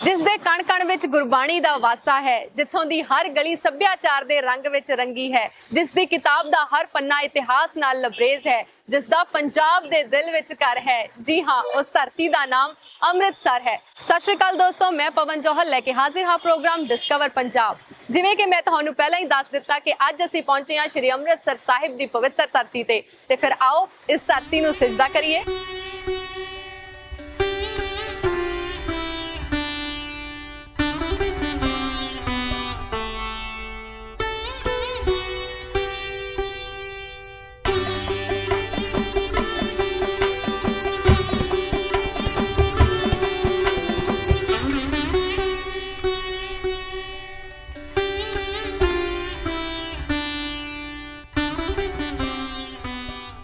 ਜਿਸ ਦੇ ਕਣ ਕਣ ਵਿੱਚ ਗੁਰਬਾਣੀ ਦਾ ਵਾਸਾ ਹੈ, ਜਿੱਥੋਂ ਦੀ ਹਰ ਗਲੀ ਸੱਭਿਆਚਾਰ ਦੇ ਰੰਗ ਵਿੱਚ ਰੰਗੀ ਹੈ, ਜਿਸ ਦੀ ਕਿਤਾਬ ਦਾ ਹਰ ਪੰਨਾ ਇਤਿਹਾਸ ਨਾਲ ਲਬਰੇਜ਼ ਹੈ, ਜਿਸ ਦਾ ਪੰਜਾਬ ਦੇ ਦਿਲ ਵਿੱਚ ਘਰ ਹੈ। ਜੀ ਹਾਂ, ਉਸ ਧਰਤੀ ਦਾ ਨਾਮ ਅੰਮ੍ਰਿਤਸਰ ਹੈ। ਸਤਿ ਸ਼੍ਰੀ ਅਕਾਲ ਦੋਸਤੋ, ਮੈਂ ਪਵਨ ਜੋਹਲ ਲੈ ਕੇ ਹਾਜ਼ਰ ਹਾਂ ਪ੍ਰੋਗਰਾਮ ਡਿਸਕਵਰ ਪੰਜਾਬ ਜਿਵੇਂ ਕਿ ਮੈਂ ਤੁਹਾਨੂੰ ਪਹਿਲਾਂ ਹੀ ਦੱਸ ਦਿੱਤਾ ਕਿ ਅੱਜ ਅਸੀਂ ਪਹੁੰਚੇ ਹਾਂ ਸ਼੍ਰੀ ਅੰਮ੍ਰਿਤਸਰ ਸਾਹਿਬ ਦੀ ਪਵਿੱਤਰ ਧਰਤੀ ਤੇ। ਤੇ ਫਿਰ ਆਓ, ਇਸ ਧਰਤੀ ਨੂੰ ਸਿਜਦਾ ਕਰੀਏ।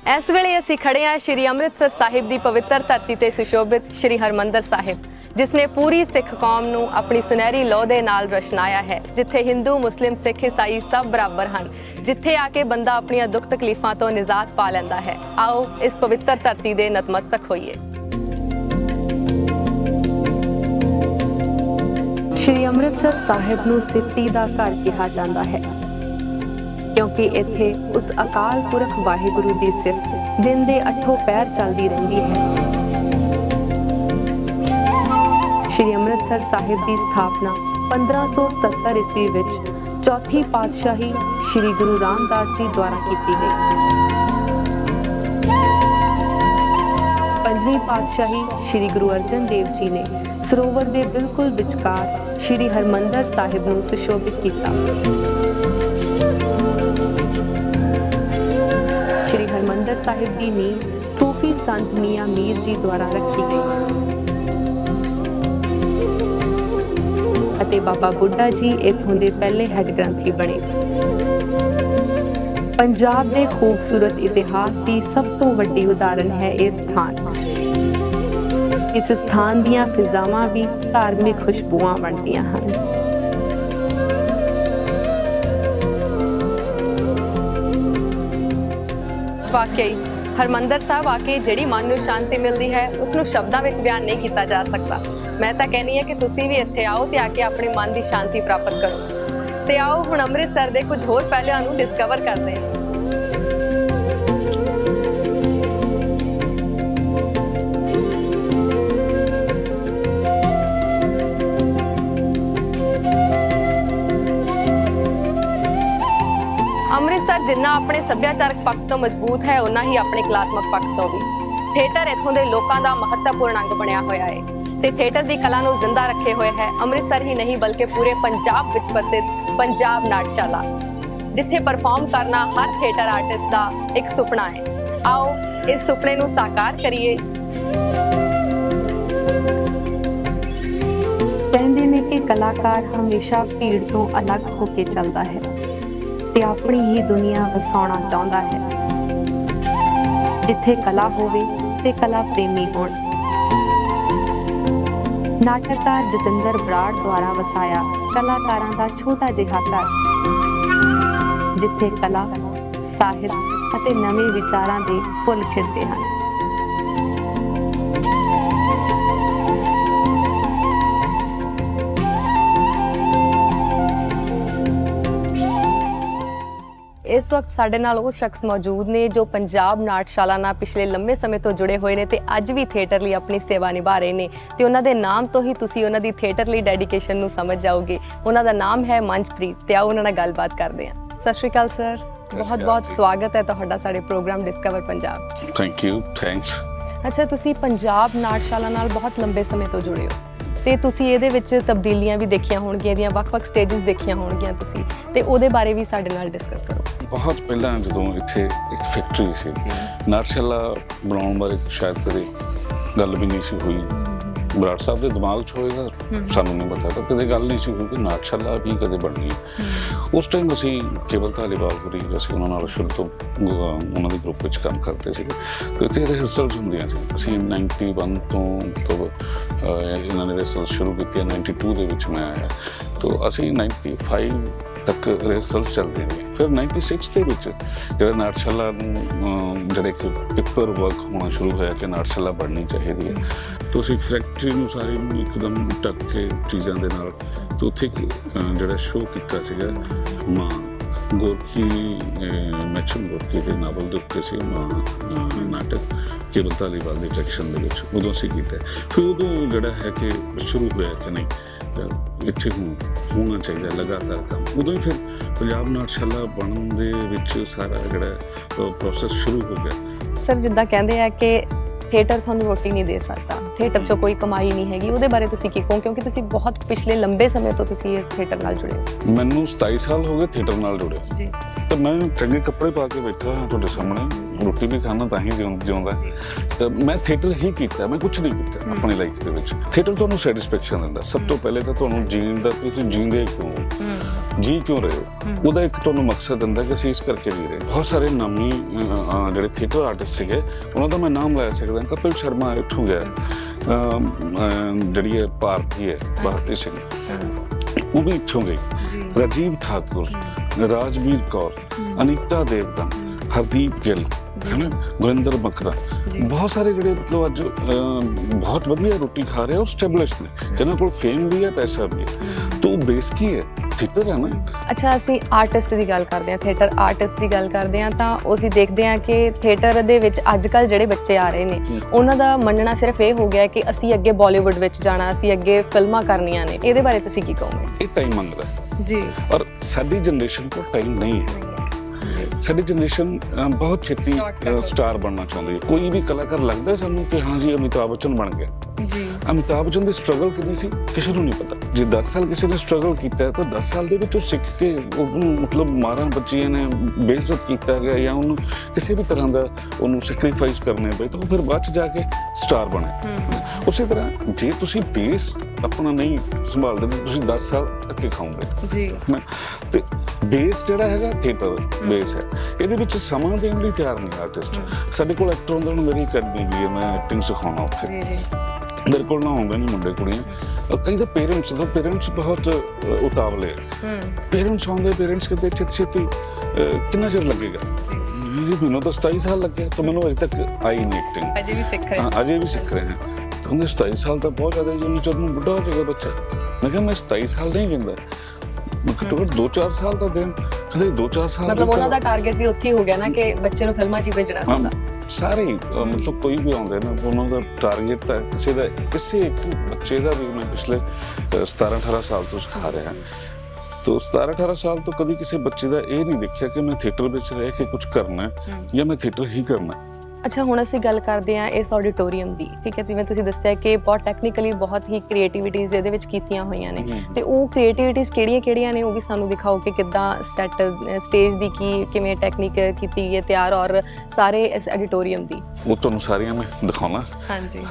ਇਸ ਵੇਲੇ ਅਸੀਂ ਖੜੇ ਹਾਂ ਸ਼੍ਰੀ ਅੰਮ੍ਰਿਤਸਰ ਸਾਹਿਬ ਦੀ ਪਵਿੱਤਰ ਧਰਤੀ ਤੇ ਸੁਸ਼ੋਭਿਤ ਸ਼੍ਰੀ ਹਰਮੰਦਰ ਸਾਹਿਬ, ਜਿਸ ਨੇ ਪੂਰੀ ਸਿੱਖ ਕੌਮ ਨੂੰ ਆਪਣੀ ਸੁਨਹਿਰੀ ਲੋਹ ਦੇ ਨਾਲ ਰਸ਼ਨਾਇਆ ਹੈ, ਜਿੱਥੇ ਹਿੰਦੂ, ਮੁਸਲਿਮ, ਸਿੱਖ, ਈਸਾਈ ਸਭ ਬਰਾਬਰ ਹਨ, ਜਿੱਥੇ ਆ ਕੇ ਬੰਦਾ ਆਪਣੀਆਂ ਦੁੱਖ ਤਕਲੀਫਾਂ ਤੋਂ ਨਿਜਾਤ ਪਾ ਲੈਂਦਾ ਹੈ। ਆਓ ਇਸ ਪਵਿੱਤਰ ਧਰਤੀ ਦੇ ਨਤਮਸਤਕ ਹੋਈਏ। ਸ਼੍ਰੀ ਅੰਮ੍ਰਿਤਸਰ ਸਾਹਿਬ ਨੂੰ ਸਿੱਟੀ ਦਾ ਘਰ ਕਿਹਾ ਜਾਂਦਾ ਹੈ। ਕਿਉਂਕਿ ਇੱਥੇ ਉਸ ਅਕਾਲ ਪੁਰਖ ਵਾਹਿਗੁਰੂ ਦੀ ਸਿਫਤ ਦਿਨ ਦੇ ਅੱਠੋਂ ਪਹਿਰ ਚੱਲਦੀ ਰਹਿੰਦੀ ਹੈ। ਸ਼੍ਰੀ ਅੰਮ੍ਰਿਤਸਰ ਸਾਹਿਬ ਦੀ ਸਥਾਪਨਾ 1577 ਈਸਵੀ ਵਿੱਚ ਚੌਥੀ ਪਾਤਸ਼ਾਹੀ ਸ਼੍ਰੀ ਗੁਰੂ ਰਾਮਦਾਸ ਜੀ ਦੁਆਰਾ ਕੀਤੀ ਗਈ। ਪੰਜਵੀਂ ਪਾਤਸ਼ਾਹੀ ਸ਼੍ਰੀ ਗੁਰੂ ਅਰਜਨ ਦੇਵ ਜੀ ਨੇ ਸਰੋਵਰ ਦੇ ਬਿਲਕੁਲ ਵਿਚਕਾਰ ਸ਼੍ਰੀ ਹਰਮੰਦਰ ਸਾਹਿਬ ਨੂੰ ਸੁਸ਼ੋਭਿਤ ਕੀਤਾ। ਸਾਹਿਬ ਦੀ ਨੀਂਹ ਸੂਫੀ ਸੰਤ ਮੀਆਂ ਮੀਰ ਜੀ ਦੁਆਰਾ ਰੱਖੀ ਗਈ। ਅਤੇ ਬਾਬਾ ਬੁੱਢਾ ਜੀ ਇਥੋਂ ਦੇ ਪਹਿਲੇ ਹੈੱਡ ਗ੍ਰੰਥੀ ਬਣੇ। ਪੰਜਾਬ ਦੇ ਖੂਬਸੂਰਤ ਇਤਿਹਾਸ ਦੀ ਸਭ ਤੋਂ ਵੱਡੀ ਉਦਾਹਰਨ ਹੈ ਇਹ ਸਥਾਨ। ਇਸ ਸਥਾਨ ਦੀਆਂ ਫਿਜ਼ਾਵਾਂ ਵੀ ਧਾਰਮਿਕ ਖੁਸ਼ਬੂਆਂ ਬਣਦੀਆਂ ਹਨ। ਵਾਕਈ ਹਰਮੰਦਰ ਸਾਹਿਬ ਆ ਕੇ ਜਿਹੜੀ ਮਨ ਨੂੰ ਸ਼ਾਂਤੀ ਮਿਲਦੀ ਹੈ ਉਸ ਨੂੰ ਸ਼ਬਦਾਂ ਵਿੱਚ ਬਿਆਨ ਨਹੀਂ ਕੀਤਾ ਜਾ ਸਕਦਾ। ਮੈਂ ਤਾਂ ਕਹਿੰਨੀ ਹਾਂ ਕਿ ਤੁਸੀਂ ਵੀ ਇੱਥੇ ਆਓ ਤੇ ਆ ਕੇ ਆਪਣੇ ਮਨ ਦੀ ਸ਼ਾਂਤੀ ਪ੍ਰਾਪਤ ਕਰੋ। ਤੇ ਆਓ, ਹੁਣ ਅੰਮ੍ਰਿਤਸਰ ਦੇ ਕੁਝ ਹੋਰ ਪਹਿਲਿਆਂ ਨੂੰ ਡਿਸਕਵਰ ਕਰਦੇ ਹਾਂ। ਜਿੰਨਾ ਆਪਣੇ ਸੱਭਿਆਚਾਰਕ ਪੱਖ ਤੋਂ ਮਜ਼ਬੂਤ ਹੈ ਉਨਾ ਹੀ ਆਪਣੇ ਕਲਾਤਮਕ ਪੱਖ ਤੋਂ ਵੀ। ਥੀਏਟਰ ਇੱਥੋਂ ਦੇ ਲੋਕਾਂ ਦਾ ਮਹੱਤਵਪੂਰਨ ਅੰਗ ਬਣਿਆ ਹੋਇਆ ਹੈ ਤੇ ਥੀਏਟਰ ਦੀ ਕਲਾ ਨੂੰ ਜ਼ਿੰਦਾ ਰੱਖੇ ਹੋਏ ਹੈ ਅੰਮ੍ਰਿਤਸਰ ਹੀ ਨਹੀਂ, ਬਲਕਿ ਪੂਰੇ ਪੰਜਾਬ ਵਿੱਚ ਪ੍ਰਸਿੱਧ ਪੰਜਾਬ ਨਾਟਸ਼ਾਲਾ। ਜਿੱਥੇ ਪਰਫਾਰਮ ਕਰਨਾ ਹਰ ਥੀਏਟਰ ਆਰਟਿਸਟ ਦਾ ਇੱਕ ਸੁਪਨਾ ਹੈ ਆਓ, ਇਸ ਸੁਪਨੇ ਨੂੰ ਸਾਕਾਰ ਕਰੀਏ। ਕਹਿੰਦੇ ਨੇ ਕਿ ਕਲਾਕਾਰ ਹਮੇਸ਼ਾ ਭੀੜ ਤੋਂ ਅਲੱਗ ਹੋ ਕੇ ਚੱਲਦਾ ਹੈ। ਤੇ ਆਪਣੀ ਹੀ ਦੁਨੀਆ ਵਸਾਉਣਾ ਚਾਹੁੰਦਾ ਹੈ। ਜਿੱਥੇ ਕਲਾ ਹੋਵੇ ਤੇ ਕਲਾ ਪ੍ਰੇਮੀ ਹੋਣ। ਨਾਟਕਕਾਰ ਜਤਿੰਦਰ ਬਰਾੜ ਦੁਆਰਾ ਵਸਾਇਆ ਕਲਾਕਾਰਾਂ ਦਾ ਛੋਟਾ ਜਿਹਾ ਘਰ। ਜਿੱਥੇ ਕਲਾ, ਸਾਹਿਤ ਅਤੇ ਨਵੇਂ ਵਿਚਾਰਾਂ ਦੇ ਫੁੱਲ ਖਿੜਦੇ ਹਨ। ਇਸ ਵਕਤ ਸਾਡੇ ਨਾਲ ਉਹ ਸ਼ਖਸ ਮੌਜੂਦ ਨੇ ਜੋ ਪੰਜਾਬ ਨਾਟਸ਼ਾਲਾ ਨਾਲ ਪਿਛਲੇ ਲੰਮੇ ਸਮੇਂ ਤੋਂ ਜੁੜੇ ਹੋਏ ਨੇ ਤੇ ਅੱਜ ਵੀ ਥੀਏਟਰ ਲਈ ਆਪਣੀ ਸੇਵਾ ਨਿਭਾ ਰਹੇ ਨੇ। ਤੇ ਉਹਨਾਂ ਦੇ ਨਾਮ ਤੋਂ ਹੀ ਤੁਸੀਂ ਉਹਨਾਂ ਦੀ ਥੀਏਟਰ ਲਈ ਡੈਡੀਕੇਸ਼ਨ ਨੂੰ ਸਮਝ ਜਾਓਗੇ। ਉਹਨਾਂ ਦਾ ਨਾਮ ਹੈ ਮੰਚਪ੍ਰੀਤ ਤੇ ਆਓ ਉਹਨਾਂ ਨਾਲ ਗੱਲਬਾਤ ਕਰਦੇ ਹਾਂ। ਸਤਿ ਸ਼੍ਰੀ ਅਕਾਲ ਸਰ। ਬਹੁਤ ਬਹੁਤ। ਸਵਾਗਤ ਹੈ ਤੁਹਾਡਾ ਸਾਡੇ programme discover Punjab thank you thanks ਅੱਛਾ ਤੁਸੀਂ ਪੰਜਾਬ ਨਾਟਸ਼ਾਲਾ ਨਾਲ ਬਹੁਤ ਲੰਬੇ ਸਮੇਂ ਤੋਂ ਜੁੜੇ ਹੋ। ਤੇ ਤੁਸੀਂ ਇਹਦੇ ਵਿੱਚ ਤਬਦੀਲੀਆਂ ਵੀ ਦੇਖੀਆਂ ਹੋਣਗੀਆਂ ਇਹਦੀਆਂ ਵੱਖ-ਵੱਖ ਸਟੇजेस ਦੇਖੀਆਂ ਹੋਣਗੀਆਂ ਤੁਸੀਂ ਤੇ ਉਹਦੇ ਬਾਰੇ ਵੀ ਸਾਡੇ ਨਾਲ ਡਿਸਕਸ ਕਰੋ। ਬਹੁਤ ਪਹਿਲਾਂ ਜਦੋਂ ਇੱਥੇ ਇੱਕ ਫੈਕਟਰੀ ਸੀ ਨਾਰਸ਼ਲਾ ਬਣਾਉਣ ਬਾਰੇ ਸ਼ਾਇਦ ਕਦੇ ਗੱਲ ਵੀ ਨਹੀਂ ਸੀ ਹੋਈ। ਬਰਾੜ ਸਾਹਿਬ ਦੇ ਦਿਮਾਗ 'ਚ ਹੋਏਗਾ ਸਾਨੂੰ ਨਹੀਂ ਪਤਾ ਪਰ ਕਦੇ ਗੱਲ ਨਹੀਂ ਸੀ ਹੋਈ ਕਿ ਨਾਟਸ਼ਾਲਾ ਵੀ ਕਦੇ ਬਣਨੀ ਉਸ ਟਾਈਮ ਅਸੀਂ ਕੇਵਲ ਧਾਲੀਵਾਲਪੁਰੀ ਅਸੀਂ ਉਹਨਾਂ ਨਾਲ ਸ਼ੁਰੂ ਤੋਂ ਉਹਨਾਂ ਦੇ ਗਰੁੱਪ ਵਿੱਚ ਕੰਮ ਕਰਦੇ ਸੀ ਤੇ ਇੱਥੇ ਰਿਹਰਸਲਸ ਹੁੰਦੀਆਂ ਸੀ। ਅਸੀਂ 91 ਤੋਂ ਮਤਲਬ ਇਹਨਾਂ ਨੇ ਰਿਹਰਸਲ ਸ਼ੁਰੂ ਕੀਤੀ 92 ਦੇ ਵਿੱਚ ਮੈਂ ਆਇਆ। ਤੋਂ ਅਸੀਂ 95 ਤੱਕ ਰਿਹਰਸਲਸ ਚੱਲਦੇ ਨੇ ਫਿਰ 96 ਦੇ ਵਿੱਚ ਜਿਹੜਾ ਨਾਟਸ਼ਾਲਾ ਨੂੰ ਜਿਹੜਾ ਇੱਕ ਪੇਪਰ ਵਰਕ ਹੋਣਾ ਸ਼ੁਰੂ ਹੋਇਆ ਕਿ ਨਾਟਸ਼ਾਲਾ ਬਣਨੀ ਚਾਹੀਦੀ ਹੈ ਤਾਂ ਫੈਕਟਰੀ ਨੂੰ ਸਾਰੀ ਨੂੰ ਇੱਕਦਮ ਢੱਕ ਕੇ ਚੀਜ਼ਾਂ ਦੇ ਨਾਲ, ਤੇ ਉੱਥੇ ਜਿਹੜਾ ਸ਼ੋਅ ਕੀਤਾ ਸੀਗਾ, ਮਾਂ ਗੋਰਖੀ ਮੈਚਮ ਗੋਰਖੀ ਦੇ ਨਾਵਲ ਦੇ ਉੱਤੇ ਸੀ, ਮਾਂ ਨਾਟਕ, ਕੇਵਲ ਧਾਲੀਵਾਲ ਦੀ ਡਾਇਰੈਕਸ਼ਨ ਦੇ ਵਿੱਚ, ਉਦੋਂ ਅਸੀਂ ਕੀਤਾ। ਫਿਰ ਉਦੋਂ ਜਿਹੜਾ ਹੈ ਕਿ ਸ਼ੁਰੂ ਹੋਇਆ ਕਿ ਨਹੀਂ ਇੱਥੇ ਹੁਣ ਹੋਣਾ ਚਾਹੀਦਾ, ਲਗਾਤਾਰ ਕੰਮ। ਉਦੋਂ ਹੀ ਫਿਰ ਪੰਜਾਬ ਨਾਟਸ਼ਾਲਾ ਬਣਨ ਦੇ ਵਿੱਚ ਸਾਰਾ ਜਿਹੜਾ ਪ੍ਰੋਸੈਸ ਸ਼ੁਰੂ ਹੋ ਗਿਆ। ਸਰ ਜਿੱਦਾਂ ਕਹਿੰਦੇ ਆ ਕਿ ਥੀਏਟਰ ਤੁਹਾਨੂੰ ਰੋਟੀ ਨਹੀਂ ਦੇ ਸਕਦਾ। ਥੀਏਟਰ 'ਚੋਂ ਕੋਈ ਕਮਾਈ ਨਹੀਂ ਹੈਗੀ। ਉਹਦੇ ਬਾਰੇ ਤੁਸੀਂ ਕੀ ਕਹੋ? ਕਿਉਂਕਿ ਤੁਸੀਂ ਬਹੁਤ ਪਿਛਲੇ ਲੰਬੇ ਸਮੇਂ ਤੋਂ ਤੁਸੀਂ ਇਸ ਥੀਏਟਰ ਨਾਲ ਜੁੜੇ ਹੋ। ਮੈਨੂੰ 27 ਸਾਲ ਹੋ ਗਏ ਥੀਏਟਰ ਨਾਲ ਜੁੜੇ। ਜੀ। ਤਾਂ ਮੈਂ ਚੰਗੇ ਕੱਪੜੇ ਪਾ ਕੇ ਬੈਠਾ ਹਾਂ ਤੁਹਾਡੇ ਸਾਹਮਣੇ। ਰੋਟੀ ਵੀ ਖਾਣਾ ਤਾਂ ਹੀ ਜਿਉਂ- ਜਿਉਂਦਾ। ਤਾਂ ਮੈਂ ਥੀਏਟਰ ਹੀ ਕੀਤਾ ਮੈਂ ਕੁਝ ਨਹੀਂ ਕੀਤਾ ਆਪਣੀ ਲਾਈਫ ਦੇ ਵਿੱਚ। ਥੀਏਟਰ ਤੁਹਾਨੂੰ ਸੈਟੀਸਫੈਕਸ਼ਨ ਦਿੰਦਾ। ਸਭ ਤੋਂ ਪਹਿਲੇ ਤਾਂ ਤੁਹਾਨੂੰ ਜੀਣ ਦਾ ਤੁਸੀਂ ਜੀਂਦੇ ਕਿਉਂ ਹੋ? ਜੀ ਕਿਉਂ ਰਹੇ ਹੋ? ਉਹਦਾ ਇੱਕ ਤੁਹਾਨੂੰ ਮਕਸਦ ਦਿੰਦਾ ਕਿ ਅਸੀਂ ਇਸ ਕਰਕੇ ਜੀ ਰਹੇ ਹਾਂ। ਬਹੁਤ ਸਾਰੇ ਨਾਮੀ ਅਹ, ਅਹ, ਜਿਹੜੇ ਥੀਏਟਰ ਆਰਟਿਸਟ ਸੀਗੇ ਉਹਨਾਂ ਦਾ ਮੈਂ ਨਾਮ ਲੈ ਸਕਦਾ ਕਪਿਲ ਸ਼ਰਮਾ ਇੱਥੋਂ ਗਿਆ। ਅਮ, ਜਿਹੜੀ ਹੈ ਭਾਰਤੀ ਹੈ ਭਾਰਤੀ ਸਿੰਘ ਉਹ ਵੀ ਇੱਥੋਂ ਗਈ। ਜੀ। ਰਾਜੀਵ ਠਾਕੁਰ। ਰਾਜਵੀਰ ਕੌਰ ਅਨੀਤਾ ਦੇਵਗਨ ਹਰਦੀਪ ਗਿੱਲ ਹੈਨਾ? ਗੁਰਿੰਦਰ ਬਕਰਾ। ਬਹੁਤ ਸਾਰੇ ਜਿਹੜੇ ਮਤਲਬ ਅੱਜ ਬਹੁਤ ਵਧੀਆ ਰੋਟੀ ਖਾ ਰਹੇ ਔਰ ਸਟੈਬਲਿਸ਼ਡ ਨੇ। ਜਿਹਨਾਂ ਕੋਲ ਫੇਮ ਵੀ ਹੈ ਪੈਸਾ ਵੀ ਹੈ। ਤਾਂ ਬੇਸ ਕੀ ਹੈ ਥੀਏਟਰ ਹੈ ਨਾ? ਅੱਛਾ ਅਸੀਂ ਆਰਟਿਸਟ ਦੀ ਗੱਲ ਕਰਦੇ ਹਾਂ ਥੀਏਟਰ ਆਰਟਿਸਟ ਦੀ ਗੱਲ ਕਰਦੇ ਹਾਂ ਤਾਂ ਅਸੀਂ ਦੇਖਦੇ ਹਾਂ ਕਿ ਥੀਏਟਰ ਦੇ ਵਿੱਚ ਅੱਜ ਕੱਲ ਜਿਹੜੇ ਬੱਚੇ ਆ ਰਹੇ ਨੇ ਉਹਨਾਂ ਦਾ ਮੰਨਣਾ ਸਿਰਫ ਇਹ ਹੋ ਗਿਆ ਕਿ ਅਸੀਂ ਅੱਗੇ ਬਾਲੀਵੁੱਡ ਵਿੱਚ ਜਾਣਾ ਅਸੀਂ ਅੱਗੇ ਫਿਲਮਾਂ ਕਰਨੀਆਂ ਨੇ। ਇਹਦੇ ਬਾਰੇ ਤੁਸੀਂ ਕੀ ਕਹੋਗੇ? ਇਹ ਟਾਈਮ ਮੰਗਦਾ। ਹੈ ਜੀ। ਔਰ ਸਾਡੀ ਜਨਰੇਸ਼ਨ ਕੋਲ ਟਾਈਮ ਨਹੀਂ ਹੈ। ਸਾਡੀ ਜਨਰੇਸ਼ਨ ਬਹੁਤ ਛੇਤੀ ਸਟਾਰ ਬਣਨਾ ਚਾਹੁੰਦੀ ਹੈ। ਕੋਈ ਵੀ ਕਲਾਕਾਰ ਲੱਗਦਾ ਹੈ ਸਾਨੂੰ ਕਿ ਹਾਂ ਜੀ ਅਮਿਤਾਭ ਬੱਚਨ ਬਣ ਗਿਆ। ਜੀ। ਅਮਿਤਾਭ ਬੱਚਨ ਦੀ ਸਟਰਗਲ ਕਿੰਨੀ ਸੀ? ਕਿਸੇ ਨੂੰ ਨਹੀਂ ਪਤਾ। ਜੇ 10 ਸਾਲ ਕਿਸੇ ਨੇ ਸਟਰਗਲ ਕੀਤਾ ਤਾਂ 10 ਸਾਲ ਦੇ ਵਿੱਚ ਉਹ ਸਿੱਖ ਕੇ ਉਹਨੂੰ ਮਤਲਬ ਮਾਰਾਂ ਬੱਚੀਆਂ ਨੇ ਬੇਇੱਜ਼ਤ ਕੀਤਾ ਗਿਆ ਜਾਂ ਉਹਨੂੰ ਕਿਸੇ ਵੀ ਤਰ੍ਹਾਂ ਦਾ ਉਹਨੂੰ ਸੈਕਰੀਫਾਈਸ ਕਰਨੇ ਪਏ ਤਾਂ ਉਹ ਫਿਰ ਬਾਅਦ ਚ ਜਾ ਕੇ ਸਟਾਰ ਬਣੇ। ਉਸੇ ਤਰ੍ਹਾਂ ਜੇ ਤੁਸੀਂ ਬੇਸ ਆਪਣਾ ਨਹੀਂ ਸੰਭਾਲਦੇ ਤਾਂ ਤੁਸੀਂ 10 ਸਾਲ ਅੱਗੇ ਖਾਓਗੇ। ਜੀ। ਤੇ ਬੇਸ ਜਿਹੜਾ ਹੈਗਾ ਥੀਏਟਰ ਬੇਸ ਹੈ। ਇਹਦੇ ਵਿੱਚ ਸਮਾਂ ਦੇਣ ਲਈ ਤਿਆਰ ਨਹੀਂ ਆਰਟਿਸਟ ਸਾਡੇ ਕੋਲ ਐਕਟਰ ਹੁੰਦੇ ਨੇ ਮੇਰੀ ਅਕੈਡਮੀ ਵੀ ਹੈ ਮੈਂ ਐਕਟਿੰਗ ਸਿਖਾਉਣਾ ਉੱਥੇ। ਜੀ ਜੀ। ਮੇਰੇ ਕੋਲ ਨਾ ਆਉਂਦੇ ਨੇ ਮੁੰਡੇ ਕੁੜੀਆਂ। ਕਈ ਤਾਂ ਪੇਰੈਂਟਸ ਦਾ ਪੇਰੈਂਟਸ ਬਹੁਤ ਉਤਾਵਲੇ ਹੂੰ ਪੇਰੈਂਟਸ ਆਉਂਦੇ ਪੇਰੈਂਟਸ ਕਹਿੰਦੇ ਛੇਤੀ ਛੇਤੀ ਕਿੰਨਾ ਚਿਰ ਲੱਗੇਗਾ? ਮੇਰੀ ਮੈਨੂੰ ਤਾਂ 27 ਸਾਲ ਲੱਗਿਆ ਤਾਂ ਮੈਨੂੰ ਅਜੇ ਤੱਕ ਆਈ ਨਹੀਂ ਐਕਟਿੰਗ ਅਜੇ ਵੀ ਸਿੱਖ ਰਹੇ ਹਾਂ ਅਜੇ ਵੀ ਸਿੱਖ ਰਹੇ ਹਾਂ। ਤਾਂ ਕਹਿੰਦੇ 27 ਸਾਲ ਤਾਂ ਬਹੁਤ ਜ਼ਿਆਦਾ ਜਿੰਨੇ ਚਿਰ ਨੂੰ ਬੁੱਢਾ ਹੋ ਜਾਏਗਾ ਬੱਚਾ। ਮੈਂ ਕਿਹਾ ਮੈਂ 27 ਸਾਲ ਨਹੀਂ ਕਹਿੰਦਾ। ਮੈਂ ਘੱਟੋ ਘੱਟ 2-4 ਸਾਲ ਤਾਂ ਦੇਣ। ਕਹਿੰਦੇ 2-4 ਸਾਲ ਮਤਲਬ ਉਹਨਾਂ ਦਾ ਟਾਰਗੇਟ ਵੀ ਉੱਥੇ ਹੀ ਹੋ ਗਿਆ ਨਾ ਕਿ ਬੱਚੇ ਨੂੰ ਫਿਲਮਾਂ 'ਚ ਹੀ ਭੇਜਣਾ ਸਿੱਧਾ ਸਾਰੇ ਮਤਲਬ ਕੋਈ ਵੀ ਆਉਂਦੇ ਨਾ ਉਹਨਾਂ ਦਾ ਟਾਰਗੇਟ ਤਾਂ ਕਿਸੇ ਦਾ ਕਿਸੇ ਇੱਕ ਬੱਚੇ ਦਾ ਵੀ ਮੈਂ ਪਿਛਲੇ 17-18 ਸਾਲ ਤੋਂ ਸਿਖਾ ਰਿਹਾ। ਤੋ 17-18 ਸਾਲ ਤੋਂ ਕਦੀ ਕਿਸੇ ਬੱਚੇ ਦਾ ਇਹ ਨਹੀਂ ਦੇਖਿਆ ਕਿ ਮੈਂ ਥੀਏਟਰ ਵਿੱਚ ਰਹਿ ਕੇ ਕੁਝ ਕਰਨਾ ਹੈ ਜਾਂ ਮੈਂ ਥੀਏਟਰ ਹੀ ਕਰਨਾ ਹੈ। ਅੱਛਾ ਹੁਣ ਅਸੀਂ ਗੱਲ ਕਰਦੇ ਹਾਂ ਇਸ ਆਡੀਟੋਰੀਅਮ ਦੀ ਠੀਕ ਹੈ ਜਿਵੇਂ ਤੁਸੀਂ ਦੱਸਿਆ ਕਿ ਬਹੁਤ ਟੈਕਨੀਕਲੀ ਬਹੁਤ ਹੀ ਕ੍ਰੀਏਟੀਵਿਟੀਜ਼ ਇਹਦੇ ਵਿੱਚ ਕੀਤੀਆਂ ਹੋਈਆਂ ਨੇ। ਤੇ ਉਹ ਕ੍ਰੀਏਟੀਵਿਟੀਜ਼ ਕਿਹੜੀਆਂ-ਕਿਹੜੀਆਂ ਨੇ ਉਹ ਵੀ ਸਾਨੂੰ ਦਿਖਾਓ ਕਿ ਕਿੱਦਾਂ ਸੈੱਟ ਸਟੇਜ ਦੀ ਕੀ ਕਿਵੇਂ ਟੈਕਨੀਕ ਕੀਤੀ ਹੈ ਤਿਆਰ ਔਰ ਸਾਰੇ ਇਸ ਆਡੀਟੋਰੀਅਮ ਦੀ। ਉਹ ਤੁਹਾਨੂੰ ਸਾਰੀਆਂ ਮੈਂ ਦਿਖਾਉਣਾ। ਹਾਂਜੀ।